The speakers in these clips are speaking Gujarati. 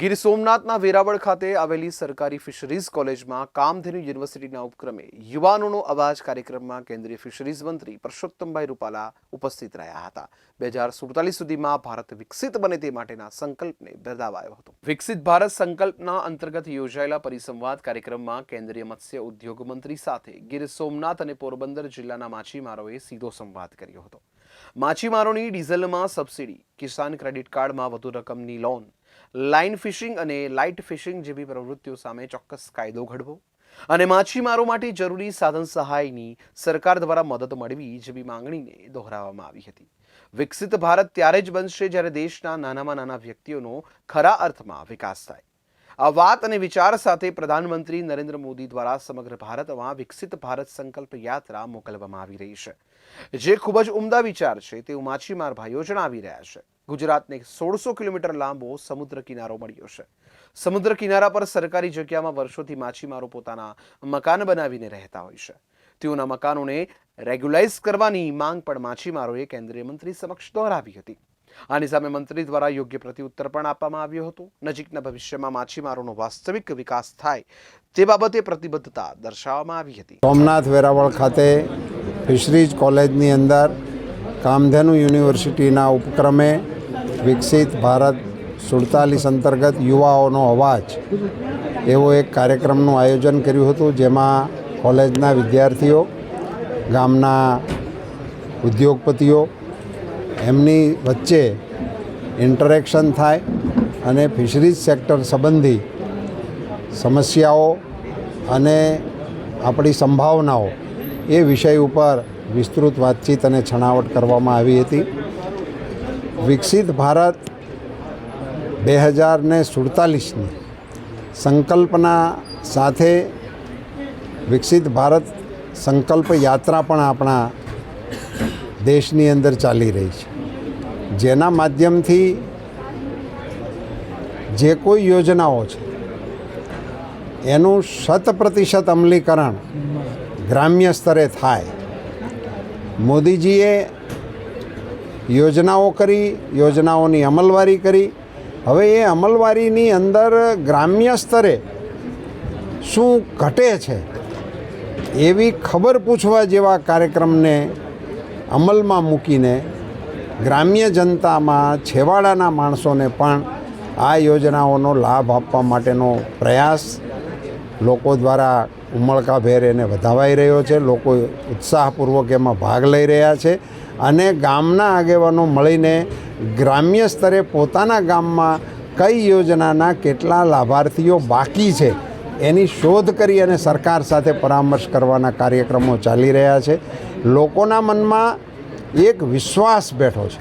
ગીર સોમનાથના વેરાવળ ખાતે આવેલી સરકારી ફિશરીઝ કોલેજમાં કામધેનુ યુનિવર્સિટીના ઉપક્રમે યુવાનોનો અવાજ કાર્યક્રમમાં કેન્દ્રીય ફિશરીઝ મંત્રી પરસોત્તમભાઈ રૂપાલા ઉપસ્થિત રહ્યા હતા. બે હજાર સુડતાલીસ સુધીમાં ભારત વિકસિત બને તે માટેના સંકલ્પને બિરદાવાયો હતો. વિકસિત ભારત સંકલ્પના અંતર્ગત યોજાયેલા પરિસંવાદ કાર્યક્રમમાં કેન્દ્રીય મત્સ્ય ઉદ્યોગ મંત્રી સાથે ગીર સોમનાથ અને પોરબંદર જિલ્લાના માછીમારોએ સીધો સંવાદ કર્યો હતો. માછીમારોની ડીઝલમાં સબસિડી, કિસાન ક્રેડિટ કાર્ડમાં વધુ રકમની લોન લાઇન ફિશિંગ અને લાઇટ ફિશિંગ જેવી પ્રવૃત્તિઓ સામે ચોક્કસ કાયદો ઘડવો અને માછીમારો માટે જરૂરી સાધન સહાયની સરકાર દ્વારા મદદ મળવી જેવી માંગણીને દોહરાવવામાં આવી હતી. વિકસિત ભારત ત્યારે જ બનશે જ્યારે દેશના નાનામાં નાના વ્યક્તિઓનો ખરા અર્થમાં વિકાસ થાય. આ વાત અને વિચાર સાથે પ્રધાનમંત્રી નરેન્દ્ર મોદી દ્વારા સમગ્ર ભારતમાં વિકસિત ભારત સંકલ્પ યાત્રા મોકલવામાં આવી રહી છે. જે ખૂબ જ ઉમદા વિચાર છે તેવું માછીમાર ભાઈઓ જણાવી રહ્યા છે. ગુજરાતને સોળસો કિલોમીટર લાંબો સમુદ્ર કિનારો મળ્યો છે. સમુદ્ર કિનારા પર સરકારી જગ્યામાં વર્ષોથી માછીમારો પોતાના મકાન બનાવીને રહેતા હોય છે. તેઓના મકાનોને રેગ્યુલાઇઝ કરવાની માંગ પણ માછીમારોએ કેન્દ્રીય મંત્રી સમક્ષ દોહરાવી હતી. આની સામે મંત્રી દ્વારા યોગ્ય પ્રત્યુત્તર પણ આપવામાં આવ્યો હતો. નજીકના ભવિષ્યમાં માછીમારોનો વાસ્તવિક વિકાસ થાય તે બાબતે પ્રતિબદ્ધતા દર્શાવવામાં આવી હતી. સોમનાથ વેરાવળ ખાતે ફિશરીઝ કોલેજની અંદર કામધેનુ યુનિવર્સિટીના ઉપક્રમે વિકસિત ભારત સુડતાલીસ અંતર્ગત યુવાઓનો અવાજ એવો એક કાર્યક્રમનું આયોજન કર્યું હતું જેમાં કોલેજના વિદ્યાર્થીઓ, ગામના ઉદ્યોગપતિઓ, એમની વચ્ચે ઇન્ટરેક્શન થાય અને ફિશરીઝ સેક્ટર સંબંધી સમસ્યાઓ અને આપણી સંભાવનાઓ એ વિષય ઉપર વિસ્તૃત વાતચીત અને છણાવટ કરવામાં આવી હતી. વિકસિત ભારત બે હજાર ને સુડતાલીસની સંકલ્પના સાથે વિકસિત ભારત સંકલ્પ યાત્રા પણ આપણા દેશની અંદર ચાલી રહી છે. જેના માધ્યમથી જે કોઈ યોજનાઓ છે, એનું શત પ્રતિશત અમલીકરણ ગ્રામ્ય સ્તરે થાય. મોદીજીએ યોજનાઓ કરી, યોજનાઓની અમલવારી કરી. હવે એ અમલવારીની અંદર ગ્રામ્ય સ્તરે શું ઘટે છે એવી ખબર પૂછવા જેવા કાર્યક્રમને અમલમાં મૂકીને ગ્રામ્ય જનતામાં છેવાડાના માણસોને પણ આ યોજનાઓનો લાભ આપવા માટેનો પ્રયાસ લોકો દ્વારા ઉમળકાભેર એને વધાવાઈ રહ્યો છે. લોકો ઉત્સાહપૂર્વક એમાં ભાગ લઈ રહ્યા છે. અને ગામના આગેવાનો મળીને ગ્રામ્ય સ્તરે પોતાના ગામમાં કઈ યોજનાના કેટલા લાભાર્થીઓ બાકી છે એની શોધ કરી અને સરકાર સાથે પરામર્શ કરવાના કાર્યક્રમો ચાલી રહ્યા છે. લોકોના મનમાં એક વિશ્વાસ બેઠો છે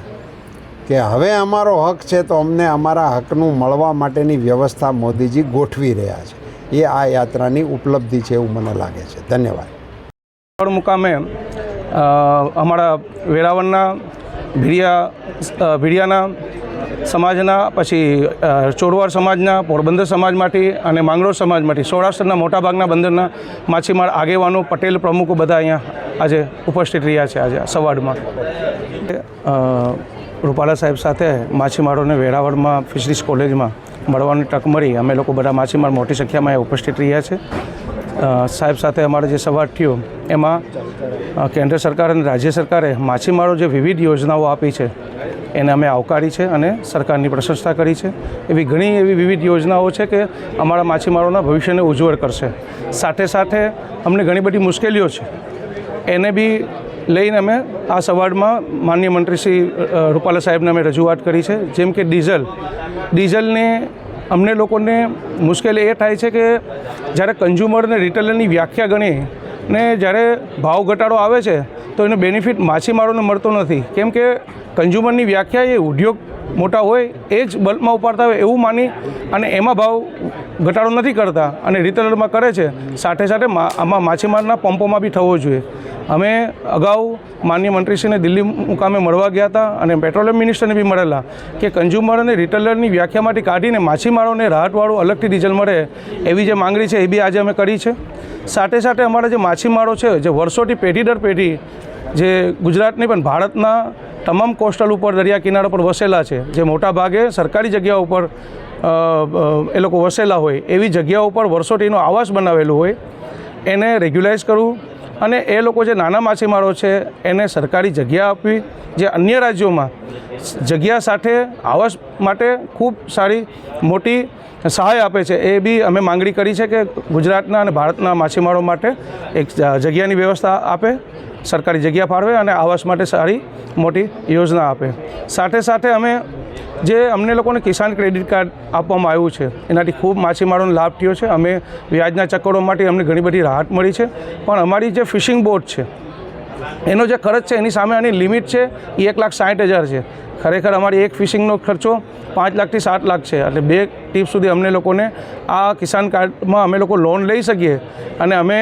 કે હવે અમારો હક છે તો અમને અમારા હકનું મળવા માટેની વ્યવસ્થા મોદીજી ગોઠવી રહ્યા છે. એ આ યાત્રાની ઉપલબ્ધિ છે એવું મને લાગે છે. ધન્યવાદ. મુકામે અમારા વેરાવળના ભીડિયા ભીડિયાના સમાજના, પછી ચોરવાડ સમાજના, પોરબંદર સમાજમાંથી અને માંગરોળ સમાજમાંથી સૌરાષ્ટ્રના મોટાભાગના બંદરના માછીમાર, આગેવાનો, પટેલ પ્રમુખો બધા અહીંયા આજે ઉપસ્થિત રહ્યા છે આજે સવાડમાં. રૂપાલા સાહેબ સાથે માછીમારોને વેરાવળમાં ફિશરીઝ કોલેજમાં મળવાની તક મળી. અમે લોકો બધા માછીમાર મોટી સંખ્યામાં ઉપસ્થિત રહ્યા છે. સાહેબ સાથે અમારે જે સંવાદ થયો, એમાં કેન્દ્ર સરકાર અને રાજ્ય સરકારે માછીમારો જે વિવિધ યોજનાઓ આપી છે, એને અમે આવકારી છે અને સરકારની પ્રશંસા કરી છે. એવી ઘણી એવી વિવિધ યોજનાઓ છે કે અમારા માછીમારોના ભવિષ્યને ઉજ્જવળ કરશે. સાથે સાથે અમને ઘણી બધી મુશ્કેલીઓ છે. એને બી લઈને અમે આ સવારમાં માનનીય મંત્રી શ્રી રૂપાલા સાહેબને અમે રજૂઆત કરી છે. જેમ કે ડીઝલ. ડીઝલને અમને લોકોને મુશ્કેલી એ થાય છે કે જ્યારે કન્ઝ્યુમર અને રિટેલરની વ્યાખ્યા ગણી ને જ્યારે ભાવ ઘટાડો આવે છે, તો એનો બેનિફિટ માછીમારોને મળતો નથી. કેમ કે કન્ઝ્યુમરની વ્યાખ્યા એ ઉદ્યોગ મોટા હોય એ જ બલ્કમાં ઉપાડતા હોય એવું માની અને એમાં ભાવ ઘટાડો નથી કરતા અને રિટેલરમાં કરે છે. સાથે સાથે આમાં માછીમારના પંપોમાં બી થવો જોઈએ. અમે અગાઉ માનનીય મંત્રીશ્રીને દિલ્હી મુકામે મળવા ગયા હતા અને પેટ્રોલિયમ મિનિસ્ટરને બી મળેલા કે કન્ઝ્યુમર અને રિટેલરની વ્યાખ્યામાંથી કાઢીને માછીમારોને રાહતવાળું અલગથી ડીઝલ મળે એવી જે માંગણી છે એ બી આજે અમે કરી છે. સાથે સાથે અમારા જે માછીમારો છે, જે વર્ષોથી પેઢી દર પેઢી જે ગુજરાતની પણ ભારતના તમામ કોસ્ટલ ઉપર દરિયા કિનારા પર વસેલા છે, જે મોટા ભાગે સરકારી જગ્યા ઉપર એ લોકો વસેલા હોય, એવી જગ્યાઓ ઉપર વર્ષોટીનો આવાસ બનાવેલું હોય, એને રેગ્યુલાઇઝ કરવું અને એ લોકો જે નાના માછીમારો છે, એને સરકારી જગ્યા આપવી, જે અન્ય રાજ્યોમાં જગ્યા સાથે આવાસ માટે ખૂબ સારી મોટી સહાય આપે છે. એ બી અમે માંગણી કરી છે કે ગુજરાતના અને ભારતના માછીમારો માટે એક જગ્યાની વ્યવસ્થા આપે, સરકારી જગ્યા ફાળવે અને આવાસ માટે સારી મોટી યોજના આપે. સાથે સાથે અમે જે અમને લોકોને કિસાન ક્રેડિટ કાર્ડ આપવામાં આવ્યું છે. એનાથી ખૂબ માછીમારોને લાભ થયો છે. અમે વ્યાજના ચક્કરો માટે અમને ઘણી બધી રાહત મળી છે. પણ અમારી જે ફિશિંગ બોટ છે એનો જે ખર્ચ છે એની સામે આની લિમિટ છે, એ એક લાખ સાઠ હજાર છે. ખરેખર અમારી એક ફિશિંગનો ખર્ચો પાંચ લાખથી સાત લાખ છે. એટલે બે ટીપ સુધી અમને લોકોને આ કિસાન કાર્ડમાં અમે લોકો લોન લઈ શકીએ અને અમે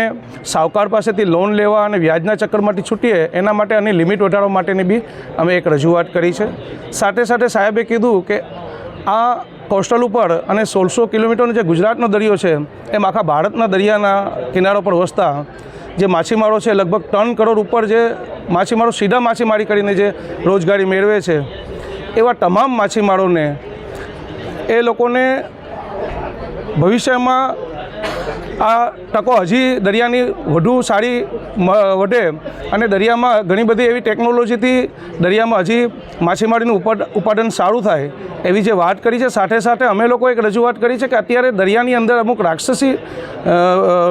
સાવકાર પાસેથી લોન લેવા અને વ્યાજના ચક્કરમાંથી છૂટીએ, એના માટે આની લિમિટ વધારવા માટેની બી અમે એક રજૂઆત કરી છે. સાથે સાથે સાહેબે કીધું કે આ કોસ્ટલ ઉપર અને સોળસો કિલોમીટરનો જે ગુજરાતનો દરિયો છે, એમ આખા ભારતના દરિયાના કિનારો પર વસતા જે માછીમારો છે, લગભગ ત્રણ કરોડ ઉપર જે માછીમારો સીધા માછીમારી કરીને જે રોજગારી મેળવે છે, એવા તમામ માછીમારોને એ લોકોને ભવિષ્યમાં આ તકો હજી દરિયાની વધુ સારી વધે અને દરિયામાં ઘણી બધી એવી ટેકનોલોજીથી દરિયામાં હજી માછીમારીનું ઉત્પાદન સારું થાય એવી જે વાત કરી છે, સાથે સાથે અમે લોકો એક રજૂઆત કરી છે કે અત્યારે દરિયાની અંદર અમુક રાક્ષસી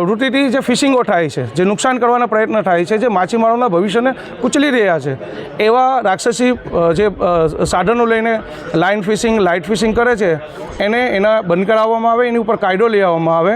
વૃત્તિથી જે ફિશિંગો થાય છે, જે નુકસાન કરવાના પ્રયત્ન થાય છે, જે માછીમારોના ભવિષ્યને કુચલી રહ્યા છે, એવા રાક્ષસી જે સાધનો લઈને લાઇન ફિશિંગ લાઇટ ફિશિંગ કરે છે, એને એના બંધ કરાવવામાં આવે, એની ઉપર કાયદો લઈ આવવામાં આવે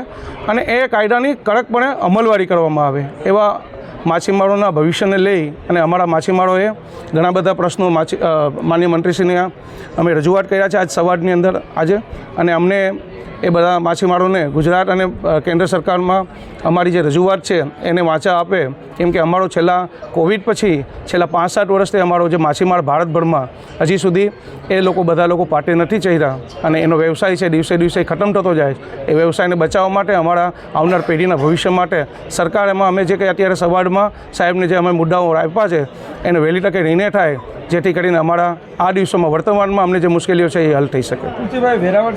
અને એ કાયદાની કડકપણે અમલવારી કરવામાં આવે એવા માછીમારોના ભવિષ્યને લઈ અને અમારા માછીમારોએ ઘણા બધા પ્રશ્નો માછી માન્ય મંત્રીશ્રીને અમે રજૂઆત કર્યા છે આજ સવારની અંદર આજે. અને અમને એ બધા માછીમારોને ગુજરાત અને કેન્દ્ર સરકારમાં અમારી જે રજૂઆત છે એને વાંચા આપે. કેમ કે અમારો છેલ્લા કોવિડ પછી છેલ્લા પાંચ સાત વર્ષથી અમારો જે માછીમાર ભારતભરમાં હજી સુધી એ લોકો બધા લોકો પાટે નથી ચહેરા અને એનો વ્યવસાય છે દિવસે દિવસે ખતમ થતો જાય એ વ્યવસાયને બચાવવા માટે અમારા આવનાર પેઢીના ભવિષ્ય માટે સરકાર એમાં અમે જે કંઈ અત્યારે સવારમાં સાહેબને જે અમે મુદ્દાઓ આપ્યા છે, એને વહેલી તકે રિને થાય, જેથી કરીને અમારા આ દિવસોમાં વર્તમાનમાં અમને જે મુશ્કેલીઓ છે એ હલ થઈ શકે. વેરાવળ